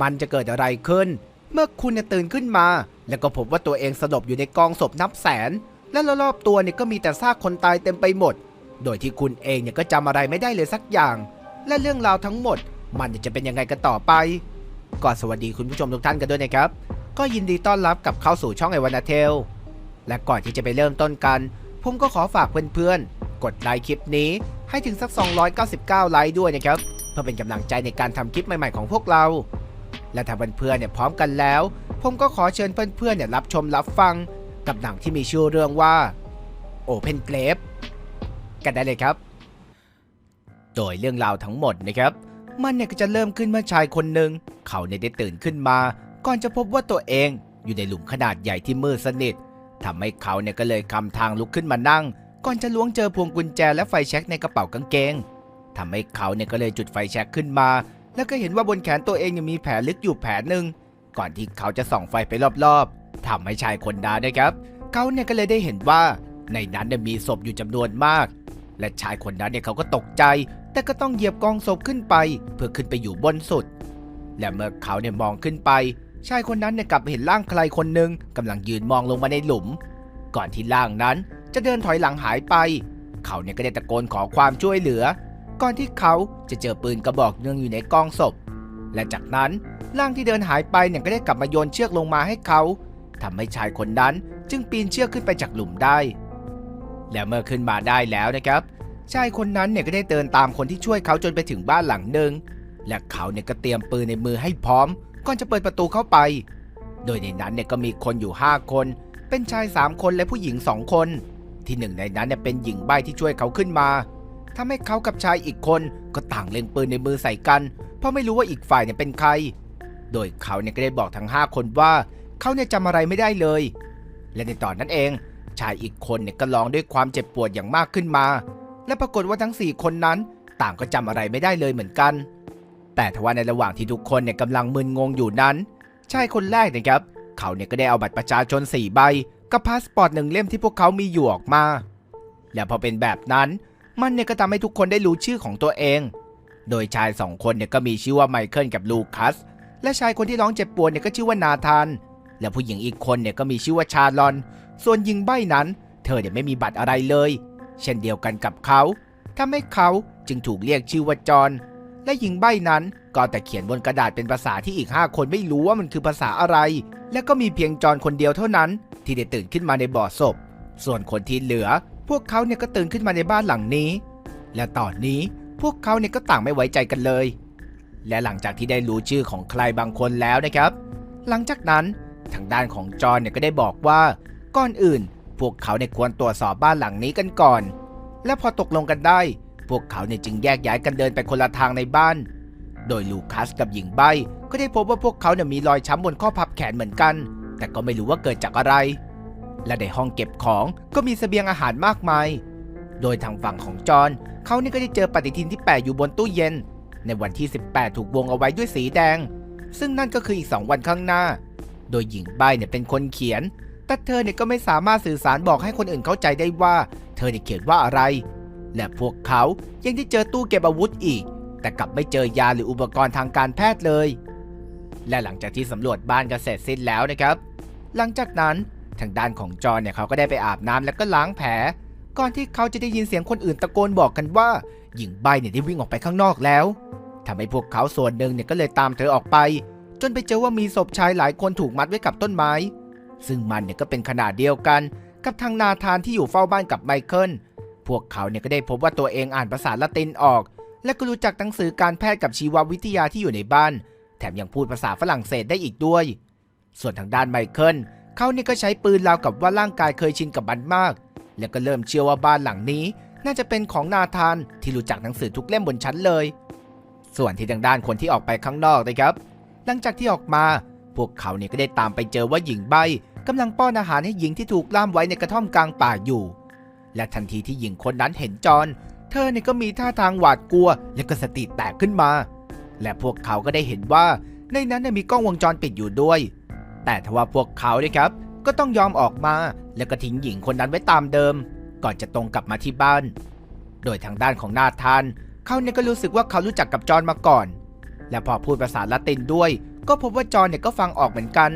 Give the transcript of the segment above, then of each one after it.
มันจะเกิดอะไรขึ้น เมื่อคุณเนี่ยตื่นขึ้นมา แล้วก็พบว่าตัวเองสลบอยู่ในกองศพนับแสน และรอบๆตัวเนี่ยก็มีแต่ซากคนตายเต็มไปหมด โดยที่คุณเองเนี่ยก็จำอะไรไม่ได้เลยสักอย่าง และเรื่องราวทั้งหมด มันจะเป็นยังไงกันต่อไปก็สวัสดีคุณผู้ชมทุกท่านกันด้วยนะครับ ก็ยินดีต้อนรับกับเข้าสู่ช่องไอวานาเทล และก่อนที่จะไปเริ่มต้นกัน ผมก็ขอฝากเพื่อนๆ กดไลค์คลิปนี้ให้ถึงสัก 299 ไลค์ด้วยนะครับ เพื่อเป็นกำลังใจในการทำคลิปใหม่ๆของพวกเรา และถ้าเพื่อนๆเนี่ยพร้อมกันแล้ว ผมก็ขอเชิญเพื่อนๆเนี่ยรับชมรับฟัง กับหนังที่มีชื่อเรื่องว่า Open Grave กันได้เลยครับ โดยเรื่องราวทั้งหมดนะครับ มันเนี่ยก็จะเริ่มขึ้นเมื่อชายคนหนึ่งเขาเนี่ยได้ตื่นขึ้นมา ก่อนจะพบว่าตัวเองอยู่ในหลุมขนาดใหญ่ที่มืดสนิททำให้เขาเนี่ยก็เลยคำทางลุกขึ้นมานั่ง ก่อนจะล้วงเจอพวงกุญแจและไฟแช็กในกระเป๋ากางเกงทำให้เขาเนี่ยก็เลยจุดไฟแช็กขึ้นมา แล้วก็เห็นว่าบนแขนตัวเองยังมีแผลลึกอยู่แผลหนึ่งก่อนที่เขาจะส่องไฟไปรอบๆทำให้ชายคนนั้นนะครับ เขาเนี่ยก็เลยได้เห็นว่า ในนั้นเนี่ยมีศพอยู่จำนวนมาก และชายคนนั้นเนี่ยเขาก็ตกใจ แต่ก็ต้องเหยียบกองศพขึ้นไป เพื่อขึ้นไปอยู่บนสุด และเมื่อเขาเนี่ยมองขึ้นไป ชายคนนั้นเนี่ยกลับเห็นร่างใครคนหนึ่งกำลังยืนมองลงมาในหลุม ก่อนที่ร่างนั้นจะเดินถอยหลังหายไป เขาเนี่ยก็ได้ตะโกนขอความช่วยเหลือ ก่อนที่เขาจะเจอปืนกระบอกหนึ่งอยู่ในกองศพ และจากนั้นร่างที่เดินหายไปเนี่ยก็ได้กลับมาโยนเชือกลงมาให้เขาทำให้ชายคนนั้นจึงปีนเชือกขึ้นไปจากหลุมได้ และเมื่อขึ้นมาได้แล้วนะครับ ชายคนนั้นเนี่ยก็ได้เดินตามคนที่ช่วยเขาจนไปถึงบ้านหลังหนึ่งและเขาเนี่ยก็เตรียมปืนในมือให้พร้อม ก่อนจะเปิดประตูเข้าไป โดยในนั้นเนี่ยก็มีคนอยู่ 5 คน เป็นชาย 3 คนและผู้หญิง 2 คน ที่หนึ่งในนั้นเนี่ยเป็นหญิงใบ้ที่ช่วยเขาขึ้นมา ทำให้เขากับชายอีกคนก็ต่างเล็งปืนในมือใส่กัน เพราะไม่รู้ว่าอีกฝ่ายเนี่ยเป็นใคร โดยเขาเนี่ยก็ได้บอกทั้ง 5 คนว่าเขาเนี่ยจำอะไรไม่ได้เลย และในตอนนั้นเอง ชายอีกคนเนี่ยก็ร้องด้วยความเจ็บปวดอย่างมากขึ้นมา และปรากฏว่าทั้ง 4 คนนั้น ต่างก็จำอะไรไม่ได้เลยเหมือนกัน แต่ทว่าในระหว่างที่ทุกคนเนี่ยกำลังมึนงงอยู่นั้น ชายคนแรกนะครับ เขาเนี่ยก็ได้เอาบัตรประชาชน4ใบกับพาสปอร์ตหนึ่งเล่มที่พวกเขามีอยู่ออกมา และพอเป็นแบบนั้น มันเนี่ยก็ทำให้ทุกคนได้รู้ชื่อของตัวเอง โดยชายสองคนเนี่ยก็มีชื่อว่าไมเคิลกับลูคัส และชายคนที่ร้องเจ็บปวดเนี่ยก็ชื่อว่านาธาน และผู้หญิงอีกคนเนี่ยก็มีชื่อว่าชาลอน ส่วนหญิงใบ้นั้น เธอเนี่ยไม่มีบัตรอะไรเลย เช่นเดียวกันกับเขาทำให้เขาจึงถูกเรียกชื่อว่าจอห์นและหญิงใบ้นั้นก็แต่เขียนบนกระดาษเป็นภาษาที่อีก5คนไม่รู้ว่ามันคือภาษาอะไร และก็มีเพียงจอห์นคนเดียวเท่านั้น ที่ได้ตื่นขึ้นมาในบ่อศพ ส่วนคนที่เหลือ พวกเขาเนี่ยก็ตื่นขึ้นมาในบ้านหลังนี้ และตอนนี้พวกเขาเนี่ยก็ต่างไม่ไว้ใจกันเลย และหลังจากที่ได้รู้ชื่อของใครบางคนแล้วนะครับ หลังจากนั้นทางด้านของจอห์นเนี่ยก็ได้บอกว่าก่อนอื่น พวกเขาเนี่ยควรตรวจสอบบ้านหลังนี้กันก่อน และพอตกลงกันได้ พวกเขาเนี่ยจึงแยกย้ายกันเดินไปคนละทางในบ้าน โดยลูคัสกับหญิงใบ้ก็ได้พบว่าพวกเขาเนี่ยมีรอยช้ำบนข้อพับแขนเหมือนกัน แต่ก็ไม่รู้ว่าเกิดจากอะไร และในห้องเก็บของก็มีเสบียงอาหารมากมาย โดยทางฝั่งของจอห์นเขานี่ก็ได้เจอปฏิทินที่แปะอยู่บนตู้เย็น ในวันที่ 18 ถูกวงเอาไว้ด้วยสีแดง ซึ่งนั่นก็คืออีก 2 วันข้างหน้า โดยหญิงใบเนี่ยเป็นคนเขียน แต่เธอเนี่ยก็ไม่สามารถสื่อสารบอกให้คนอื่นเข้าใจได้ว่า เธอเนี่ยเขียนว่าอะไร และพวกเขายังได้เจอตู้เก็บอาวุธอีก แต่กลับไม่เจอยาหรืออุปกรณ์ทางการแพทย์เลย และหลังจากที่สำรวจบ้านกันเสร็จสิ้นแล้วนะครับ หลังจากนั้น ทางด้านของจอห์นเนี่ยเขาก็ได้ไปอาบน้ำแล้วก็ล้างแผล ก่อนที่เขาจะได้ยินเสียงคนอื่นตะโกนบอกกันว่าหญิงใบเนี่ยได้วิ่งออกไปข้างนอกแล้วทำให้พวกเขาส่วนหนึ่งเนี่ยก็เลยตามเธอออกไป จนไปเจอว่ามีศพชายหลายคนถูกมัดไว้กับต้นไม้ ซึ่งมันเนี่ยก็เป็นขนาดเดียวกันกับทางนาธานที่อยู่เฝ้าบ้านกับไมเคิลพวกเขาเนี่ยก็ได้พบว่าตัวเองอ่านภาษาละตินออก และก็รู้จักหนังสือการแพทย์กับชีววิทยาที่อยู่ในบ้าน แถมยังพูดภาษาฝรั่งเศสได้อีกด้วย ส่วนทางด้านไมเคิล เขาเนี่ยก็ใช้ปืนราวกับว่าร่างกายเคยชินกับมันมาก และก็เริ่มเชื่อว่าบ้านหลังนี้ น่าจะเป็นของนาธานที่รู้จักหนังสือทุกเล่มบนชั้นเลย ส่วนที่ทางด้านคนที่ออกไปข้างนอกนะครับ หลังจากที่ออกมา พวกเขาเนี่ยก็ได้ตามไปเจอว่าหญิงใบกำลังป้อนอาหารให้หญิงที่ถูกล่ามไว้ในกระท่อมกลางป่าอยู่ และทันทีที่หญิงคนนั้นเห็นจอนเธอเนี่ยก็มีท่าทางหวาดกลัว และก็สติแตกขึ้นมา และพวกเขาก็ได้เห็นว่าในนั้นมีกล้องวงจรปิดอยู่ด้วย แต่ทว่าพวกเขาเนี่ยครับ ก็ต้องยอมออกมาแล้วก็ทิ้งหญิงคนนั้นไว้ตามเดิม ก่อนจะตรงกลับมาที่บ้าน โดยทางด้านของนาธานเขาเนี่ยก็รู้สึกว่าเขารู้จักกับจอห์นมาก่อน และพอพูดภาษาละตินด้วย ก็พบว่าจอห์นเนี่ยก็ฟังออกเหมือนกัน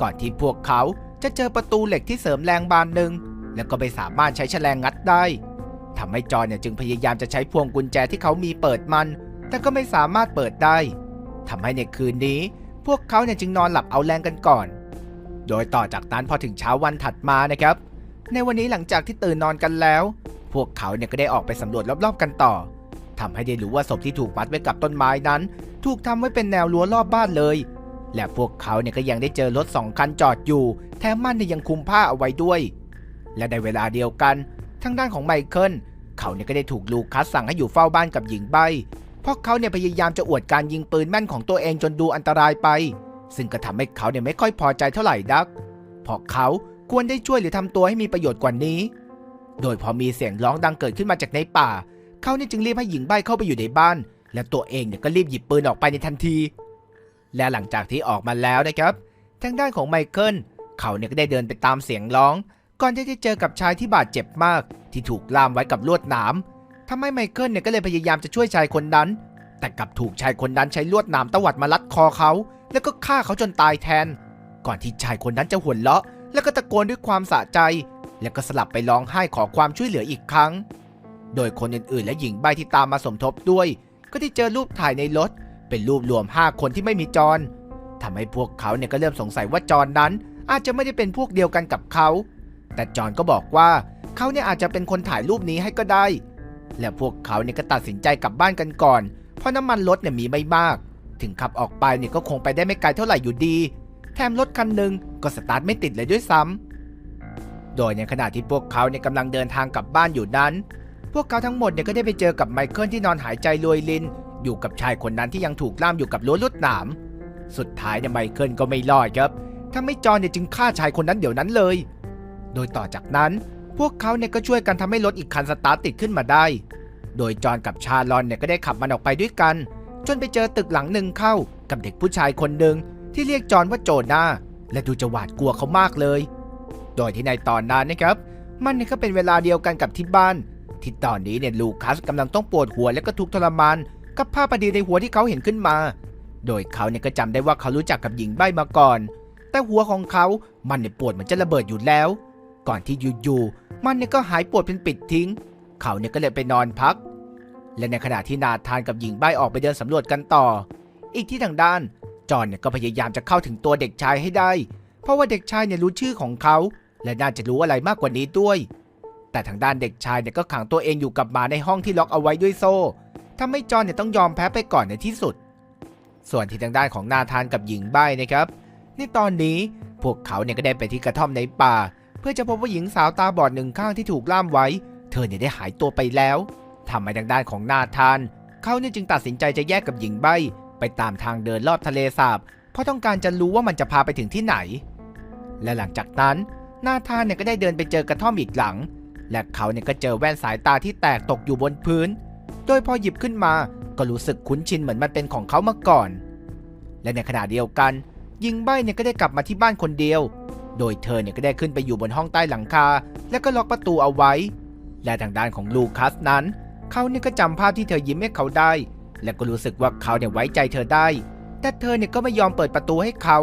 ก่อนที่พวกเขาจะเจอประตูเหล็กที่เสริมแรงบานหนึ่งแล้วก็ไม่สามารถใช้แฉลงงัดได้ทำให้จอห์นเนี่ยจึงพยายามจะใช้พวงกุญแจที่เขามีเปิดมัน แต่ก็ไม่สามารถเปิดได้ทำให้ในคืนนี้ พวกเขาเนี่ยจึงนอนหลับเอาแรงกันก่อน โดยต่อจากนั้นพอถึงเช้าวันถัดมานะครับ ในวันนี้หลังจากที่ตื่นนอนกันแล้ว พวกเขาเนี่ยก็ได้ออกไปสำรวจรอบๆกันต่อทำให้ได้รู้ว่าศพที่ถูกมัดไว้กับต้นไม้นั้น ถูกทำไว้เป็นแนวรั้วรอบบ้านเลย และพวกเขาเนี่ยก็ยังได้เจอรถสองคันจอดอยู่ แถมมันเนี่ยยังคุมผ้าเอาไว้ด้วย และในเวลาเดียวกัน ทางด้านของไมเคิลเขาเนี่ยก็ได้ถูกลูคัสสั่งให้อยู่เฝ้าบ้านกับหญิงใบ พราะเขาเนี่ยพยายามจะอวดการยิงปืนแม่นของตัวเองจนดูอันตรายไป ซึ่งก็ทำให้เขาเนี่ยไม่ค่อยพอใจเท่าไหร่นักเพราะเขาควรได้ช่วยหรือทำตัวให้มีประโยชน์กว่านี้ โดยพอมีเสียงร้องดังเกิดขึ้นมาจากในป่า เขาเนี่ยจึงรีบให้หญิงใบ้เข้าไปอยู่ในบ้าน และตัวเองเนี่ยก็รีบหยิบปืนออกไปในทันที และหลังจากที่ออกมาแล้วนะครับ ทางด้านของไมเคิลเขาเนี่ยก็ได้เดินไปตามเสียงร้อง ก่อนที่จะเจอกับชายที่บาดเจ็บมาก ที่ถูกล่ามไว้กับลวดหนาม ทำให้ไมเคิลเนี่ยก็เลยพยายามจะช่วยชายคนนั้น แต่กลับถูกชายคนนั้นใช้ลวดหนามตวัดมาลัดคอเขา แล้วก็ฆ่าเขาจนตายแทน ก่อนที่ชายคนนั้นจะหัวเราะ แล้วก็ตะโกนด้วยความสะใจ แล้วก็สลับไปร้องไห้ขอความช่วยเหลืออีกครั้ง โดยคนอื่นๆ และหญิงใบที่ตามมาสมทบด้วย ก็ได้เจอรูปถ่ายในรถ เป็นรูปรวม 5 คนที่ไม่มีจอนทำให้พวกเขาเนี่ยก็เริ่มสงสัยว่าจอนนั้น อาจจะไม่ได้เป็นพวกเดียวกันกับเขา แต่จอนก็บอกว่าเขาเนี่ยอาจจะเป็นคนถ่ายรูปนี้ให้ก็ได้ และพวกเขาเนี่ยก็ตัดสินใจกลับบ้านกันก่อน เพราะน้ำมันรถเนี่ยมีไม่มาก ถึงขับออกไปเนี่ยก็คงไปได้ไม่ไกลเท่าไหร่อยู่ดี แถมรถคันหนึ่งก็สตาร์ทไม่ติดเลยด้วยซ้ำโดยในขณะที่พวกเขาเนี่ยกำลังเดินทางกลับบ้านอยู่นั้น พวกเขาทั้งหมดเนี่ยก็ได้ไปเจอกับไมเคิลที่นอนหายใจรวยลิน อยู่กับชายคนนั้นที่ยังถูกล่ามอยู่กับรั้วลวดหนาม สุดท้ายเนี่ยไมเคิลก็ไม่รอดครับ ถ้าไม่จอนเนี่ยจึงฆ่าชายคนนั้นเดี๋ยวนั้นเลย โดยต่อจากนั้น พวกเขาเนี่ยก็ช่วยกันทำให้รถอีกคันสตาร์ทติดขึ้นมาได้ โดยจอนกับชาลอนเนี่ยก็ได้ขับมันออกไปด้วยกัน จนไปเจอตึกหลังหนึ่งเข้ากับเด็กผู้ชายคนหนึ่งที่เรียกจอนว่าโจนาและดูจะหวาดกลัวเขามากเลย โดยที่ในตอนนั้นนะครับ มันเนี่ยก็เป็นเวลาเดียวกันกับที่บ้าน ที่ตอนนี้เนี่ยลูคัสกำลังต้องปวดหัวและก็ทุกข์ทรมานกับภาพอดีในหัวที่เขาเห็นขึ้นมา โดยเขาเนี่ยก็จำได้ว่าเขารู้จักกับหญิงใบ้มาก่อน แต่หัวของเขา มันเนี่ยปวดเหมือนจะระเบิดอยู่แล้ว ก่อนที่อยู่ๆ มันเนี่ยก็หายปวดเป็นปิดทิ้ง เขาเนี่ยก็เลยไปนอนพัก และในขณะที่นาธานกับหญิงใบ้ออกไปเดินสำรวจกันต่อ อีกที่ทางด้าน จอนเนี่ยก็พยายามจะเข้าถึงตัวเด็กชายให้ได้ เพราะว่าเด็กชายเนี่ยรู้ชื่อของเขา และน่าจะรู้อะไรมากกว่านี้ด้วย แต่ทางด้านเด็กชายเนี่ยก็ขังตัวเองอยู่กับหมาในห้องที่ล็อกเอาไว้ด้วยโซ่ทำให้จอนเนี่ยต้องยอมแพ้ไปก่อนในที่สุด ส่วนที่ทางด้านของนาธานกับหญิงใบ้นะครับในตอนนี้พวกเขาเนี่ยก็ได้ไปที่กระท่อมในป่า พื่อจะพบว่าหญิงสาวตาบอดหนึ่งข้างที่ถูกล่ามไว้ เธอเนี่ยได้หายตัวไปแล้วทำให้ทางด้านของนาธาน เขาเนี่ยจึงตัดสินใจจะแยกกับหญิงใบ้ไปตามทางเดินรอบทะเลสาบ เพราะต้องการจะรู้ว่ามันจะพาไปถึงที่ไหน และหลังจากนั้น นาธานเนี่ยก็ได้เดินไปเจอกระท่อมอีกหลัง และเขาเนี่ยก็เจอแว่นสายตาที่แตกตกอยู่บนพื้น โดยพอหยิบขึ้นมาก็รู้สึกคุ้นชินเหมือนมันเป็นของเขามาก่อน และในขณะเดียวกันหญิงใบ้เนี่ยก็ได้กลับมาที่บ้านคนเดียว โดยเธอเนี่ยก็ได้ขึ้นไปอยู่บนห้องใต้หลังคา แล้วก็ล็อกประตูเอาไว้ และทางด้านของลูคัสนั้น เขาเนี่ยก็จำภาพที่เธอยิ้มให้เขาได้ และก็รู้สึกว่าเขาเนี่ยไว้ใจเธอได้ แต่เธอเนี่ยก็ไม่ยอมเปิดประตูให้เขา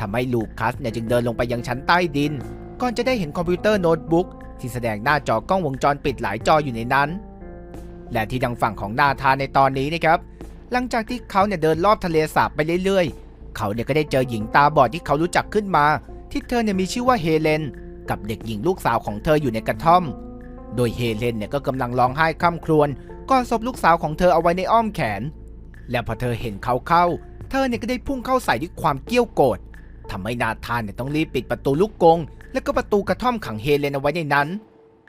ทำให้ลูคัสเนี่ยจึงเดินลงไปยังชั้นใต้ดิน ก่อนจะได้เห็นคอมพิวเตอร์โน้ตบุ๊กที่แสดงหน้าจอกล้องวงจรปิดหลายจออยู่ในนั้น และที่ทางฝั่งของนาธานในตอนนี้นะครับ หลังจากที่เขาเนี่ยเดินรอบทะเลสาบไปเรื่อยๆ เขาเนี่ยก็ได้เจอหญิงตาบอดที่เขารู้จักขึ้นมา ที่เธอเนี่ยมีชื่อว่าเฮเลน กับเด็กหญิงลูกสาวของเธออยู่ในกระท่อม โดยเฮเลนเนี่ยก็กำลังร้องไห้ค่ำครวญก่อนศพลูกสาวของเธอเอาไว้ในอ้อมแขน และพอเธอเห็นเขาเข้า เธอเนี่ยก็ได้พุ่งเข้าใส่ด้วยความเกี้ยวโกรธทำให้นาธานเนี่ยต้องรีบปิดประตูลูกกง และก็ประตูกระท่อมขังเฮเลนเอาไว้ในนั้น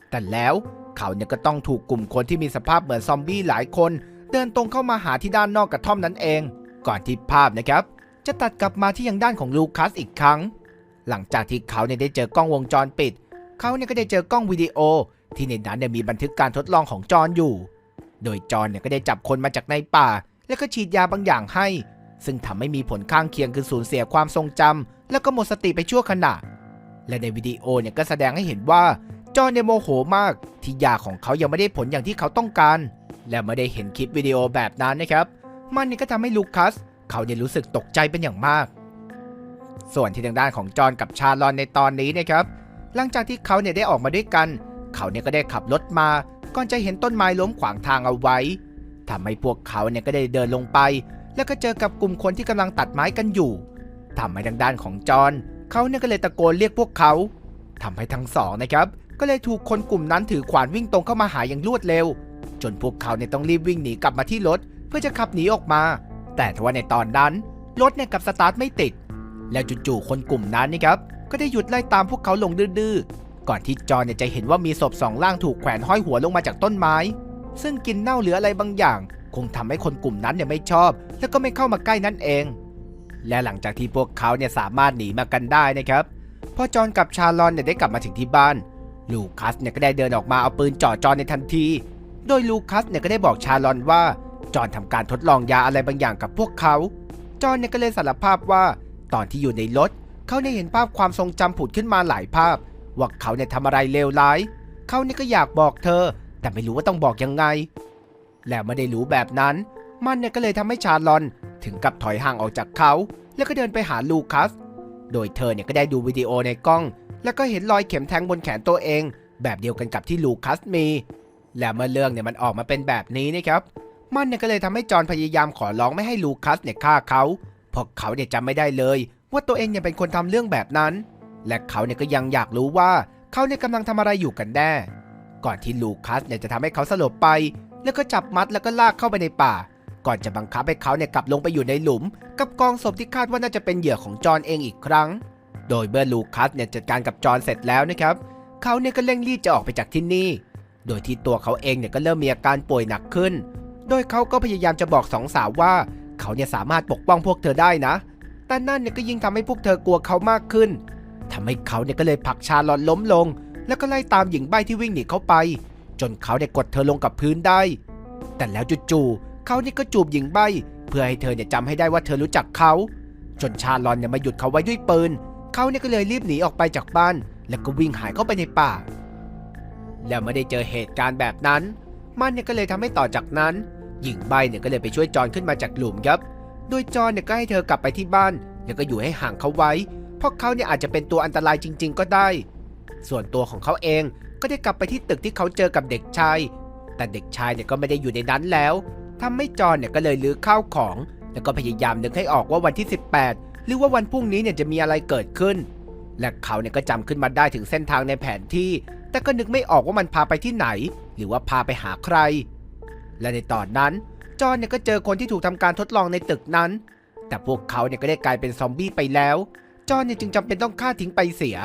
แต่แล้วเขาเนี่ยก็ต้องถูกกลุ่มคนที่มีสภาพเหมือนซอมบี้หลายคน เดินตรงเข้ามาหาที่ด้านนอกกระท่อมนั้นเอง ก่อนที่ภาพนะครับ จะตัดกลับมาที่ยังด้านของลูคัสอีกครั้ง หลังจากที่เขาเนี่ยได้เจอกล้องวงจรปิด เขาเนี่ยก็ได้เจอกล้องวิดีโอ ที่ในนั้นเนี่ยมีบันทึกการทดลองของจอนอยู่ โดยจอนเนี่ยก็ได้จับคนมาจากในป่า แล้วก็ฉีดยาบางอย่างให้ ซึ่งทำให้มีผลข้างเคียงคือสูญเสียความทรงจำแล้วก็หมดสติไปชั่วขณะ และในวิดีโอเนี่ยก็แสดงให้เห็นว่าจอนเนี่ยโมโหมาก ที่ยาของเขายังไม่ได้ผลอย่างที่เขาต้องการ และไม่ได้เห็นคลิปวิดีโอแบบนั้นนะครับ มันเนี่ยก็ทำให้ลูคัส เขาเนี่ยรู้สึกตกใจเป็นอย่างมาก ส่วนที่ทางด้านของจอห์นกับชาลอนในตอนนี้นะครับ หลังจากที่เขาเนี่ยได้ออกมาด้วยกัน เขาเนี่ยก็ได้ขับรถมาก่อนจะเห็นต้นไม้ล้มขวางทางเอาไว้ทำให้พวกเขาเนี่ยก็ได้เดินลงไป แล้วก็เจอกับกลุ่มคนที่กำลังตัดไม้กันอยู่ทำให้ทางด้านของจอห์นเขาเนี่ยก็เลยตะโกนเรียกพวกเขาทำให้ทั้งสองนะครับก็เลยถูกคนกลุ่มนั้นถือขวานวิ่งตรงเข้ามาหาอย่างรวดเร็ว จนพวกเขาเนี่ยต้องรีบวิ่งหนีกลับมาที่รถ เพื่อจะขับหนีออกมา แต่ทว่าในตอนนั้นรถเนี่ยกับสตาร์ทไม่ติด แล้วจู่ๆคนกลุ่มนั้นนี่ครับก็ได้หยุดไล่ตามพวกเขาลงดื้อๆก่อนที่จอเนี่ยจะเห็นว่ามีศพสองร่างถูกแขวนห้อยหัวลงมาจากต้นไม้ ซึ่งกินเน่าเหลืออะไรบางอย่าง คงทำให้คนกลุ่มนั้นเนี่ยไม่ชอบ แล้วก็ไม่เข้ามาใกล้นั่นเอง และหลังจากที่พวกเขาเนี่ยสามารถหนีมากันได้นะครับพอจอห์นกับชาลอนเนี่ยได้กลับมาถึงที่บ้าน ลูคัสเนี่ยก็ได้เดินออกมาเอาปืนจ่อจอนในทันที โดยลูคัสเนี่ยก็ได้บอกชาลอนว่าจอนทำการทดลองยาอะไรบางอย่างกับพวกเขา จอนเนี่ยก็เลยสารภาพว่า ตอนที่อยู่ในรถเขาเนี่ยเห็นภาพความทรงจำผุดขึ้นมาหลายภาพ ว่าเขาเนี่ยทำอะไรเลวร้าย เขาเนี่ยก็อยากบอกเธอ แต่ไม่รู้ว่าต้องบอกยังไง และไม่ได้รู้แบบนั้น มันเนี่ยก็เลยทำให้ชาลอน ถึงกับถอยห่างออกจากเขา แล้วก็เดินไปหาลูคัส โดยเธอเนี่ยก็ได้ดูวิดีโอในกล้อง แล้วก็เห็นรอยเข็มแทงบนแขนตัวเอง แบบเดียวกันกับที่ลูคัสมี และเมื่อเรื่องเนี่ยมันออกมาเป็นแบบนี้นะครับ มันเนี่ยก็เลยทำให้จอห์นพยายามขอร้องไม่ให้ลูคัสเนี่ยฆ่าเขา พราะเขาเนี่ยจำไม่ได้เลย ว่าตัวเองเนี่ยเป็นคนทำเรื่องแบบนั้น และเขาเนี่ยก็ยังอยากรู้ว่าเขาเนี่ยกำลังทำอะไรอยู่กันแน่ ก่อนที่ลูคัสเนี่ยจะทำให้เขาสลบไป แล้วก็จับมัดแล้วก็ลากเข้าไปในป่า ก่อนจะบังคับให้เขาเนี่ยกลับลงไปอยู่ในหลุม กับกองศพที่คาดว่าน่าจะเป็นเหยื่อของจอห์นเองอีกครั้ง โดยเมื่อลูคัสเนี่ยจัดการกับจอห์นเสร็จแล้วนะครับเขาเนี่ยก็เร่งรีบจะออกไปจากที่นี่ โดยที่ตัวเขาเองเนี่ยก็เริ่มมีอาการป่วยหนักขึ้น โดยเขาก็พยายามจะบอกสองสาวว่า เขาเนี่ยสามารถปกป้องพวกเธอได้นะ แต่นั่นเนี่ยก็ยิ่งทำให้พวกเธอกลัวเขามากขึ้นทำให้เขาเนี่ยก็เลยผลักชาลอนล้มลง แล้วก็ไล่ตามหญิงใบ้ที่วิ่งหนีเขาไป จนเขาเนี่ยกดเธอลงกับพื้นได้ แต่แล้วจู่ๆเขาเนี่ยก็จูบหญิงใบ้เพื่อให้เธอเนี่ยจำให้ได้ว่าเธอรู้จักเขา จนชาลอนเนี่ยมาหยุดเขาไว้ด้วยปืน เขาเนี่ยก็เลยรีบหนีออกไปจากบ้าน แล้วก็วิ่งหายเข้าไปในป่า แล้วไม่ได้เจอเหตุการณ์แบบนั้น มันเนี่ยก็เลยทำให้ต่อจากนั้น หญิงใบเนี่ยก็เลยไปช่วยจอนขึ้นมาจากหลุมครับ โดยจอนเนี่ยก็ให้เธอกลับไปที่บ้านแล้วก็อยู่ให้ห่างเขาไว้ เพราะเขาเนี่ยอาจจะเป็นตัวอันตรายจริง ๆ ก็ได้ ส่วนตัวของเขาเองก็ได้กลับไปที่ตึกที่เขาเจอกับเด็กชาย แต่เด็กชายเนี่ยก็ไม่ได้อยู่ในนั้นแล้วทำให้จอนเนี่ยก็เลยลื้อข้าวของ แล้วก็พยายามนึกให้ออกว่าวันที่ 18 หรือว่าวันพรุ่งนี้เนี่ยจะมีอะไรเกิดขึ้น และเขาเนี่ยก็จำขึ้นมาได้ถึงเส้นทางในแผนที่ แต่ก็นึกไม่ออกว่ามันพาไปที่ไหน หรือว่าพาไปหาใคร และในตอนนั้น จอห์นเนี่ยก็เจอคนที่ถูกทำการทดลองในตึกนั้น แต่พวกเขาเนี่ยก็ได้กลายเป็นซอมบี้ไปแล้ว จอห์นเนี่ยจึงจำเป็นต้องฆ่าทิ้งไปเสีย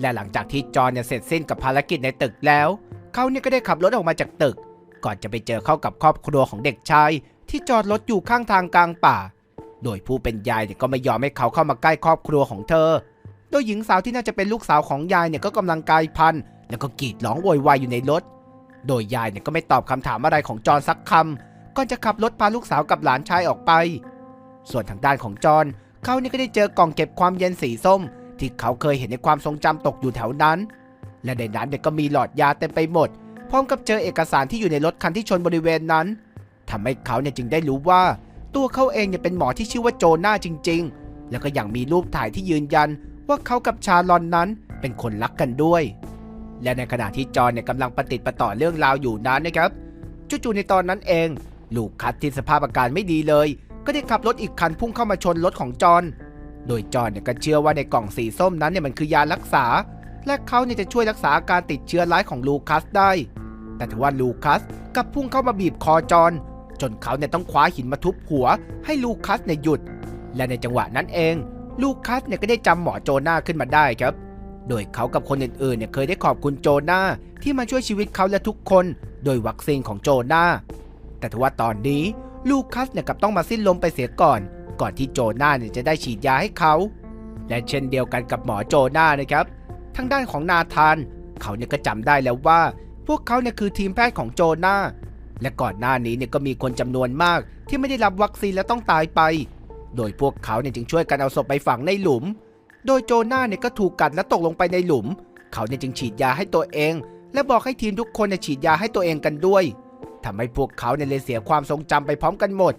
และหลังจากที่จอห์นเนี่ยเสร็จสิ้นกับภารกิจในตึกแล้ว เขาเนี่ยก็ได้ขับรถออกมาจากตึก ก่อนจะไปเจอเข้ากับครอบครัวของเด็กชาย ที่จอดรถอยู่ข้างทางกลางป่า โดยผู้เป็นยายเนี่ยก็ไม่ยอมให้เขาเข้ามาใกล้ครอบครัวของเธอ โดยหญิงสาวที่น่าจะเป็นลูกสาวของยายเนี่ยก็กำลังกายพันธุ์แล้วก็กรีดร้องโวยวายอยู่ในรถ โดยยายเนี่ยก็ไม่ตอบคำถามอะไรของจอนสักคำก่อนจะขับรถพาลูกสาวกับหลานชายออกไป ส่วนทางด้านของจอนเขาเนี่ยก็ได้เจอกล่องเก็บความเย็นสีส้ม ที่เขาเคยเห็นในความทรงจำตกอยู่แถวนั้น และในนั้นเนี่ยก็มีหลอดยาเต็มไปหมด พร้อมกับเจอเอกสารที่อยู่ในรถคันที่ชนบริเวณนั้นทำให้เขาเนี่ยจึงได้รู้ว่า ตัวเขาเองเนี่ยเป็นหมอที่ชื่อว่าโจนาจริง ๆ แล้วก็ยังมีรูปถ่ายที่ยืนยันว่าเขากับชาลอนนั้นเป็นคนรักกันด้วย และในขณะที่จอห์นเนี่ยกำลังปฏิดประต่อเรื่องราวอยู่นั้นนะครับจู่ๆในตอนนั้นเอง ลูกคัดที่สภาพอาการไม่ดีเลย ก็ได้ขับรถอีกคันพุ่งเข้ามาชนรถของจอห์นโดยจอห์นเนี่ยก็เชื่อว่าในกล่องสีส้มนั้นเนี่ยมันคือยารักษา และเขาเนี่ยจะช่วยรักษาอาการติดเชื้อร้ายของลูคัสได้ แต่ทว่าลูคัสกลับพุ่งเข้ามาบีบคอจอห์นจนเขาเนี่ยต้องคว้าหินมาทุบหัว ให้ลูคัสเนี่ยหยุด และในจังหวะนั้นเอง ลูคัสเนี่ยก็ได้จำหมอโจนาขึ้นมาได้ครับ โดยเขากับคนอื่นๆเนี่ยเคยได้ขอบคุณโจนาที่มาช่วยชีวิตเขาและทุกคน โดยวัคซีนของโจนาแต่ทว่าตอนนี้ลูคัสเนี่ยกับต้องมาสิ้นลมไปเสียก่อน ก่อนที่โจนาเนี่ยจะได้ฉีดยาให้เขา และเช่นเดียวกันกับหมอโจนานะครับทางด้านของนาธาน เขาเนี่ยก็จำได้แล้วว่า พวกเขาเนี่ยคือทีมแพทย์ของโจนาและก่อนหน้านี้เนี่ยก็มีคนจำนวนมากที่ไม่ได้รับวัคซีนและต้องตายไป โดยพวกเขาเนี่ยจึงช่วยกันเอาศพไปฝังในหลุม โดยโจนาเนี่ยก็ถูกกัดและตกลงไปในหลุม เขาเนี่ยจึงฉีดยาให้ตัวเอง และบอกให้ทีมทุกคนเนี่ยฉีดยาให้ตัวเองกันด้วยทำให้พวกเขาเนี่ยเลยเสียความทรงจำไปพร้อมกันหมด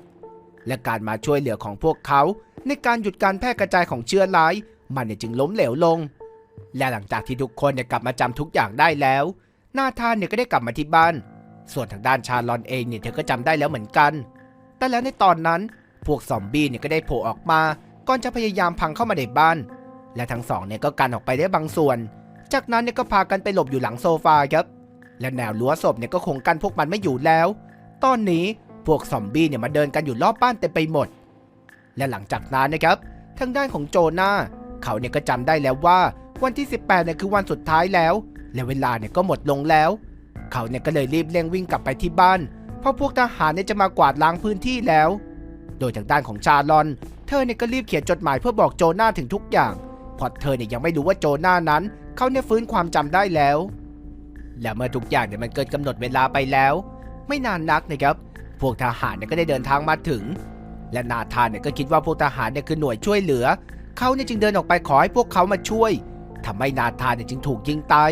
และการมาช่วยเหลือของพวกเขา ในการหยุดการแพร่กระจายของเชื้อร้าย มันเนี่ยจึงล้มเหลวลง และหลังจากที่ทุกคนเนี่ยกลับมาจำทุกอย่างได้แล้ว นาธานเนี่ยก็ได้กลับมาที่บ้าน ส่วนทางด้านชาลอนเองเนี่ยเธอก็จำได้แล้วเหมือนกัน แต่แล้วในตอนนั้นพวกซอมบี้เนี่ยก็ได้โผล่ออกมาก่อนจะพยายามพังเข้ามาในบ้าน และทั้งสองเนี่ยก็กันออกไปได้บางส่วน จากนั้นเนี่ยก็พากันไปหลบอยู่หลังโซฟาครับ และแนวรั้วศพเนี่ยก็คงกันพวกมันไม่อยู่แล้ว ตอนนี้พวกซอมบี้เนี่ยมาเดินกันอยู่รอบบ้านเต็มไปหมด และหลังจากนั้นนะครับทางด้านของโจนาเขาเนี่ยก็จำได้แล้วว่าวันที่ 18เนี่ยคือวันสุดท้ายแล้ว และเวลาเนี่ยก็หมดลงแล้ว เขาเนี่ยก็เลยรีบเร่งวิ่งกลับไปที่บ้าน เพราะพวกทหารเนี่ยจะมากวาดล้างพื้นที่แล้ว โดยทางด้านของชาลอน เธอเนี่ยก็รีบเขียนจดหมายเพื่อบอกโจนาถึงทุกอย่าง พราะเธอเนี่ยยังไม่รู้ว่าโจนานั้น เขาเนี่ยฟื้นความจำได้แล้ว และเมื่อทุกอย่างเนี่ยมันเกินกำหนดเวลาไปแล้ว ไม่นานนักนะครับ พวกทหารเนี่ยก็ได้เดินทางมาถึง และนาธานเนี่ยก็คิดว่าพวกทหารเนี่ยคือหน่วยช่วยเหลือ เขาเนี่ยจึงเดินออกไปขอให้พวกเขามาช่วยทำให้นาธานเนี่ยจึงถูกยิงตาย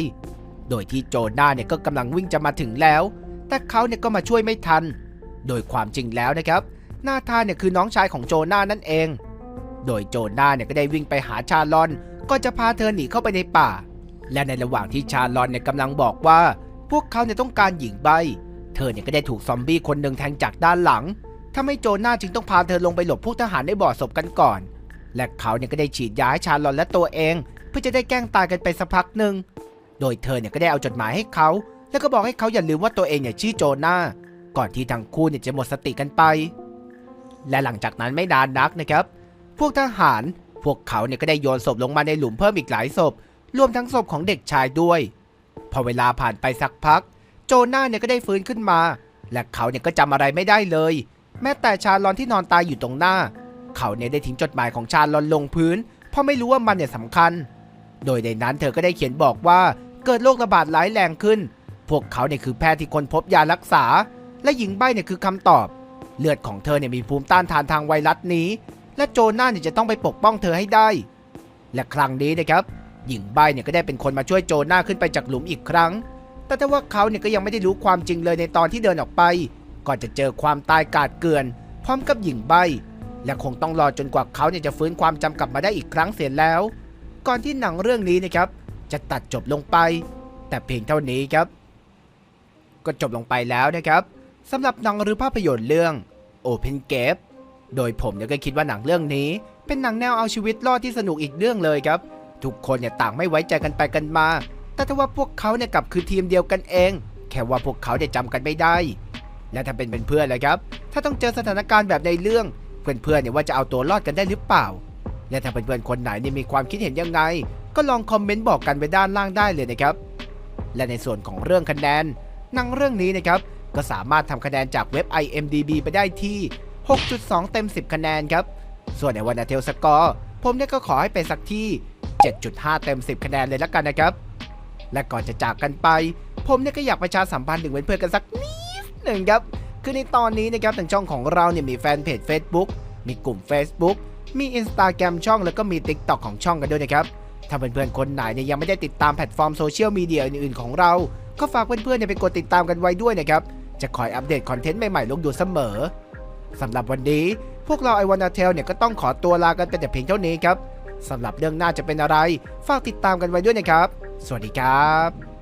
โดยที่โจนาเนี่ยก็กำลังวิ่งจะมาถึงแล้ว แต่เขาเนี่ยก็มาช่วยไม่ทัน โดยความจริงแล้วนะครับ นาธานเนี่ยคือน้องชายของโจนานั่นเอง โดยโจนาเนี่ยก็ได้วิ่งไปหาชาลอน ก็จะพาเธอหนีเข้าไปในป่า และในระหว่างที่ชาลอนเนี่ยกำลังบอกว่า พวกเขาเนี่ยต้องการหญิงใบ เธอเนี่ยก็ได้ถูกซอมบี้คนหนึ่งแทงจากด้านหลังทำให้โจนาจึงต้องพาเธอลงไปหลบผู้ทหารในบ่อศพกันก่อน และเขาเนี่ยก็ได้ฉีดยาให้ชาลอนและตัวเอง เพื่อจะได้แกล้งตายกันไปสักพักหนึ่ง โดยเธอเนี่ยก็ได้เอาจดหมายให้เขา แล้วก็บอกให้เขาอย่าลืมว่าตัวเองเนี่ยชื่อโจนาก่อนที่ทั้งคู่เนี่ยจะหมดสติกันไป และหลังจากนั้นไม่นานนักนะครับ พวกทหาร พวกเขาเนี่ยก็ได้โยนศพลงมาในหลุมเพิ่มอีกหลายศพ รวมทั้งศพของเด็กชายด้วย พอเวลาผ่านไปสักพัก โจนาเนี่ยก็ได้ฟื้นขึ้นมา และเขาเนี่ยก็จำอะไรไม่ได้เลย แม้แต่ชาลอนที่นอนตายอยู่ตรงหน้า เขาเนี่ยได้ทิ้งจดหมายของชาลอนลงพื้น เพราะไม่รู้ว่ามันเนี่ยสำคัญ โดยในนั้นเธอก็ได้เขียนบอกว่าเกิดโรคระบาดร้ายแรงขึ้น พวกเขาเนี่ยคือแพทย์ที่คนพบยารักษา และหญิงใบ้เนี่ยคือคำตอบ เลือดของเธอเนี่ยมีภูมิต้านทานทางไวรัสนี้ และโจนาเนี่ยจะต้องไปปกป้องเธอให้ได้ และครั้งนี้นะครับหญิงใบเนี่ยก็ได้เป็นคนมาช่วยโจนาขึ้นไปจากหลุมอีกครั้ง แต่ถ้าว่าเขาเนี่ยก็ยังไม่ได้รู้ความจริงเลยในตอนที่เดินออกไป ก่อนจะเจอความตายกาดเกือน พร้อมกับหญิงใบ และคงต้องรอจนกว่าเขาเนี่ยจะฟื้นความจำกลับมาได้อีกครั้งเสียแล้ว ก่อนที่หนังเรื่องนี้นะครับ จะตัดจบลงไป แต่เพียงเท่านี้ครับ ก็จบลงไปแล้วนะครับสำหรับหนังหรือภาพยนตร์เรื่อง Open Gate โดยผมเนี่ยก็คิดว่าหนังเรื่องนี้ เป็นหนังแนวเอาชีวิตรอดที่สนุกอีกเรื่องเลยครับ ทุกคนเนี่ยต่างไม่ไว้ใจกันไปกันมา แต่ถ้าว่าพวกเขาเนี่ยกลับคือทีมเดียวกันเอง แค่ว่าพวกเขาเนี่ยจำกันไม่ได้ และถ้าเป็นเพื่อนเลยครับ ถ้าต้องเจอสถานการณ์แบบในเรื่องเพื่อนๆเนี่ยว่าจะเอาตัวรอดกันได้หรือเปล่า และถ้าเพื่อนๆคนไหนเนี่ยมีความคิดเห็นยังไง ก็ลองคอมเมนต์บอกกันไปด้านล่างได้เลยนะครับ และในส่วนของเรื่องคะแนนหนังเรื่องนี้นะครับก็สามารถทำคะแนนจากเว็บ IMDB ไปได้ที่ 6.2 เต็ม 10 คะแนนครับ ส่วนในวันเทลสกอร์ผมเนี่ยก็ขอให้เป็นสักที่ 7.5 เต็ม 10 คะแนนเลยละกันนะครับ และก่อนจะจากกันไป ผมเนี่ยก็อยากประชาสัมพันธ์ถึงเพื่อนๆกันสักนิดหนึ่งครับ คือในตอนนี้นะครับทางช่องของเราเนี่ยมีแฟนเพจ Facebook มีกลุ่ม Facebook มี Instagram ช่องแล้วก็มี TikTok ของช่องกันด้วยนะครับถ้าเพื่อนๆคนไหนเนี่ยยังไม่ได้ติดตามแพลตฟอร์มโซเชียลมีเดียอื่นๆของเรา ก็ฝากเพื่อนๆเนี่ยไปกดติดตามกันไว้ด้วยนะครับ จะคอยอัปเดตคอนเทนต์ใหม่ๆลงอยู่เสมอ สำหรับวันนี้ พวกเราไอวานาเทลเนี่ยก็ต้องขอตัวลากันไปแต่เพียงเท่านี้ครับสำหรับเรื่องหน้าจะเป็นอะไร ฝากติดตามกันไว้ด้วยนะครับ สวัสดีครับ